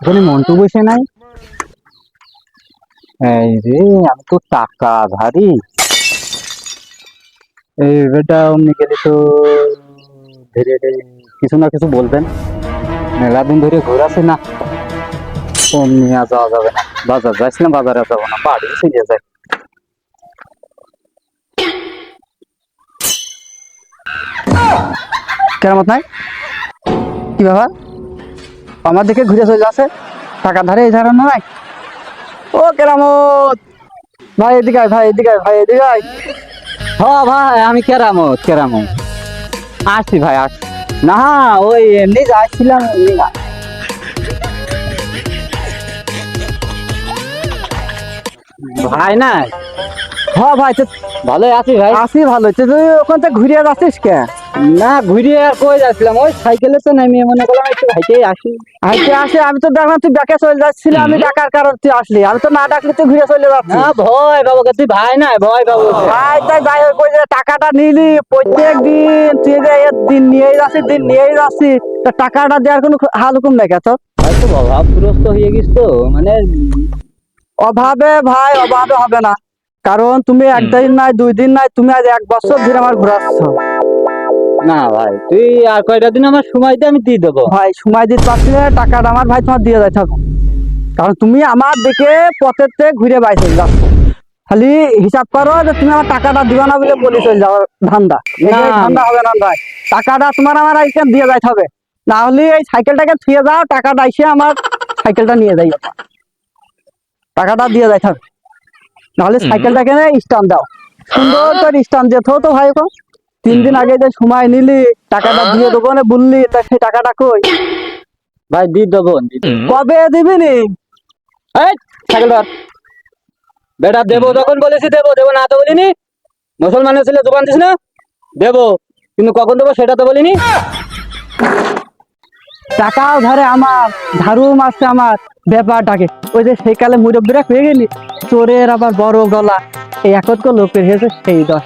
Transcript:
ওখানে মন্টু বসে নাই? এই রে, আমি তো টাকা ধারি। এই বেটা, অমনি গেলে তো ধীরে কিছু না কিছু বলবেন। মেলা দিন ধরে ঘোরাছে না। অমনি আর যাওয়া যাবে না। বাজার যাচ্ছিলাম বাজারে যাব না। বাড়ি চলে যায় কেরামত নাই? কি ব্যাপার? আমার দিকে ঘুরে চলে যাচ্ছে। টাকা ধারে এই ধারণ নাই। ও কেরামত! ভাই, এদিকে ভাই এদিকে ভাই, এদিকে। হ্যাঁ ভাই, আমি কেরামত কেরামত। আসছি ভাই, আসছি। না, ওই এমনি যাচ্ছিলাম এমনি না। ভাই না হ্যাঁ ভাই ভালোই আছি ভাই। আছি ভালো তুই ওখান থেকে ঘুরিয়ে যাচ্ছিস কে? না ঘুরিয়ে আর কই যাচ্ছিলাম? ওই সাইকেলে তো নামিয়ে মনে করলাম একটু হাইটেই আসি। হাইটে আসে আমি তো দেখলাম তুই ব্যাকে চলে যাচ্ছিলি আমি ডাকার কারণ তুই আসলি। আমি তো না ডাকলে তুই ঘুরে চলে যাচ্ছিস। না ভয় বাবু তুই ভাই না ভয় বাবু ভাই তাই যাই হোক ওই যে টাকাটা নিলি প্রত্যেক দিন তুই যে দিন নিয়েই যাচ্ছিস দিন নিয়েই যাচ্ছিস তা টাকাটা দেওয়ার কোনো হাল হুকুম নাই তো হয়তো অভাবগ্রস্ত হয়ে গেছ তো মানে অভাবে ভাই অভাবে হবে না। কারণ তুমি একদিন নাই দুই দিন নাই তুমি আজ এক বছর ধরে আমার ঘুরাচ্ছ। না ভাই তুই আর কয়টা দিন আমার সময় দিয়ে আমি দিয়ে দেবো। ভাই সময় দিতে পারছি না টাকাটা আমার ভাই তোমার দিয়ে যাই থাকো। কারণ তুমি আমার পথের থেকে ঘুরে বাই চলে যাচ্ছ। খালি হিসাব করো যে তুমি আমার টাকাটা দিবা না বলে বলে চলে যাও ধান্দা। ধান্দা হবে না ভাই। টাকাটা তোমার আমার আজকে দিয়ে যাইতে হবে। না হলে এই সাইকেলটাকে থুয়ে যাও টাকাটা এসে আমার সাইকেলটা নিয়ে যাই টাকাটা দিয়ে যাইতে হবে। নাহলে সাইকেলটাকে স্টান দাও। সুন্দর করে স্টান দিয়ে থো তো ভাই গো। তিন দিন আগে যে সময় নিলি টাকাটা দিয়ে দেবো না বললি তা সেই টাকাটা কই? ভাই দিয়ে দেবো কবে দিবি নি? সাইকেল ধর। বেটা দেবো তখন বলেছি দেবো দেবো না তো বলিনি। মুসলমানের ছেলে দোকান দিস না? দেবো। কিন্তু কখন দেবো সেটা তো বলিনি। টাকাও ধরে আমার ঝাড়ু মারছে আমার ব্যাপারটাকে। ওই যে সেই কালে মুরব্বীরা পেয়ে গেলি, চোরের আবার বড় গলা। এই একত্র লোকের হয়েছে, সেই দশ